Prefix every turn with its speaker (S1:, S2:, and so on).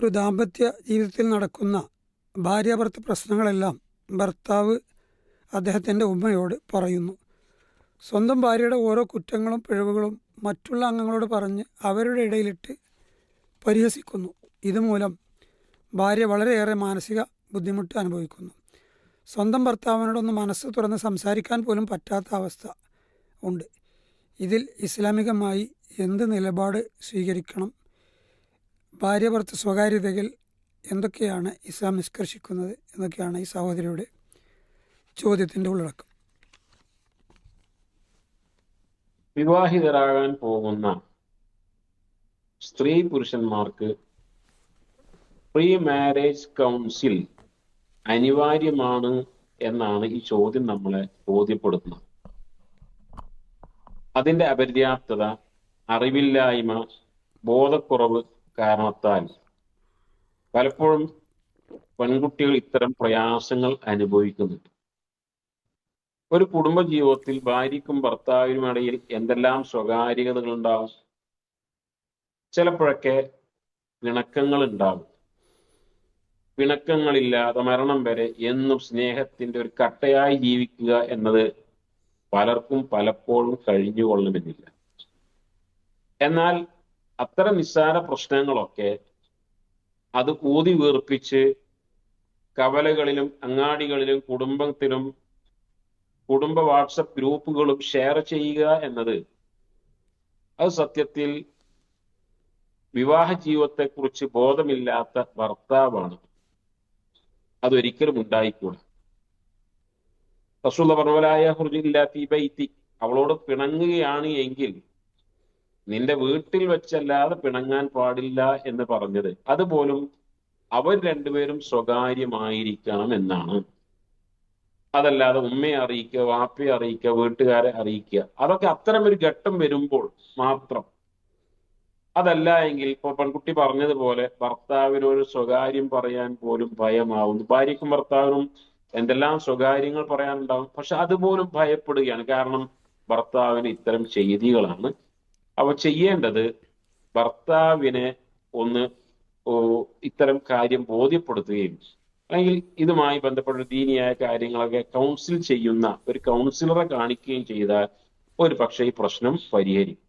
S1: ഒരു ദാമ്പത്യ ജീവിതത്തിൽ നടക്കുന്ന ഭാര്യാഭർത്ത പ്രശ്നങ്ങളെല്ലാം ഭർത്താവ് അദ്ദേഹത്തിന്റെ ഉമ്മയോട് പറയുന്നു. സ്വന്തം ഭാര്യയുടെ ഓരോ കുറ്റങ്ങളും പിഴവുകളും മറ്റുള്ള അംഗങ്ങളോട് പറഞ്ഞ് അവരുടെ ഇടയിലിട്ട് പരിഹസിക്കുന്നു. ഇതുമൂലം ഭാര്യ വളരെയേറെ മാനസിക ബുദ്ധിമുട്ട് അനുഭവിക്കുന്നു. സ്വന്തം ഭർത്താവിനോടൊന്ന് മനസ്സ് തുറന്ന് സംസാരിക്കാൻ പോലും പറ്റാത്ത അവസ്ഥ ഉണ്ട്. ഇതിൽ ഇസ്ലാമികമായി എന്ത് നിലപാട് സ്വീകരിക്കണം ഭാര്യ ഭർത്തൃ സ്വകാര്യതകൾ എന്തൊക്കെയാണ് ഇസ്ലാം നിഷ്കർഷിക്കുന്നത് എന്നൊക്കെയാണ് ഈ സഹോദരിയുടെ ചോദ്യത്തിന്റെ ഉള്ളടക്കം.
S2: വിവാഹിതരാകാൻ പോകുന്ന സ്ത്രീ പുരുഷന്മാർക്ക് പ്രീ മാരേജ് കൗൺസിൽ അനിവാര്യമാണ് എന്നാണ് ഈ ചോദ്യം നമ്മളെ ബോധ്യപ്പെടുത്തുന്നത്. അതിന്റെ അപര്യാപ്തത അറിവില്ലായ്മ ബോധക്കുറവ് കാരണത്താൽ പലപ്പോഴും പെൺകുട്ടികൾ ഇത്തരം പ്രയാസങ്ങൾ അനുഭവിക്കുന്നുണ്ട്. ഒരു കുടുംബ ജീവിതത്തിൽ ഭാര്യയ്ക്കും ഭർത്താവിനുമിടയിൽ എന്തെല്ലാം സ്വകാര്യതകൾ ഉണ്ടാവും? ചിലപ്പോഴൊക്കെ പിണക്കങ്ങൾ ഉണ്ടാവും പിണക്കങ്ങളില്ലാതെ മരണം വരെ എന്നും സ്നേഹത്തിന്റെ ഒരു കട്ടയായി ജീവിക്കുക എന്നത് പലർക്കും പലപ്പോഴും കഴിഞ്ഞുകൊള്ളണമെന്നില്ല. എന്നാൽ അത്തരം നിസ്സാര പ്രശ്നങ്ങളൊക്കെ അത് ഊതി വീർപ്പിച്ച് കവലകളിലും അങ്ങാടികളിലും കുടുംബത്തിലും കുടുംബ വാട്സപ്പ് ഗ്രൂപ്പുകളും ഷെയർ ചെയ്യുക എന്നത് അത് സത്യത്തിൽ വിവാഹ ജീവിതത്തെക്കുറിച്ച് ബോധമില്ലാത്ത ഭർത്താവാണ്. അതൊരിക്കലും ഉണ്ടായിക്കൂടാ. റസൂല പറഞ്ഞവരായ ഹുർജില്ല ഫീ ബൈത്തി. അവളോട് പിണങ്ങുകയാണ് എങ്കിൽ നിന്റെ വീട്ടിൽ വെച്ചല്ലാതെ പിണങ്ങാൻ പാടില്ല എന്ന് പറഞ്ഞത്. അതുപോലും അവർ രണ്ടുപേരും സ്വകാര്യമായിരിക്കണം എന്നാണ്. അതല്ലാതെ ഉമ്മയെ അറിയിക്കുക വാപ്പയെ അറിയിക്കുക വീട്ടുകാരെ അറിയിക്കുക. അതൊക്കെ അത്തരം ഒരു ഘട്ടം വരുമ്പോൾ മാത്രം. അതല്ല എങ്കിൽ ഇപ്പൊ പെൺകുട്ടി പറഞ്ഞതുപോലെ ഭർത്താവിനൊരു സ്വകാര്യം പറയാൻ പോലും ഭയമാവുന്നു. ഭാര്യയ്ക്കും ഭർത്താവിനും എന്തെല്ലാം സ്വകാര്യങ്ങൾ പറയാനുണ്ടാവും. പക്ഷെ അതുപോലും ഭയപ്പെടുകയാണ്. കാരണം ഭർത്താവിന് ഇത്തരം ചെയ്തികളാണ് അവ ചെയ്യേണ്ടത് ഭർത്താവിനെ ഒന്ന് ഇത്തരം കാര്യം ബോധ്യപ്പെടുത്തുകയും അല്ലെങ്കിൽ ഇതുമായി ബന്ധപ്പെട്ട ദീനിയായ കാര്യങ്ങളൊക്കെ കൗൺസിൽ ചെയ്യുന്ന ഒരു കൗൺസിലറെ കാണിക്കുകയും ചെയ്താൽ ഒരു പക്ഷേ ഈ പ്രശ്നം പരിഹരിക്കും.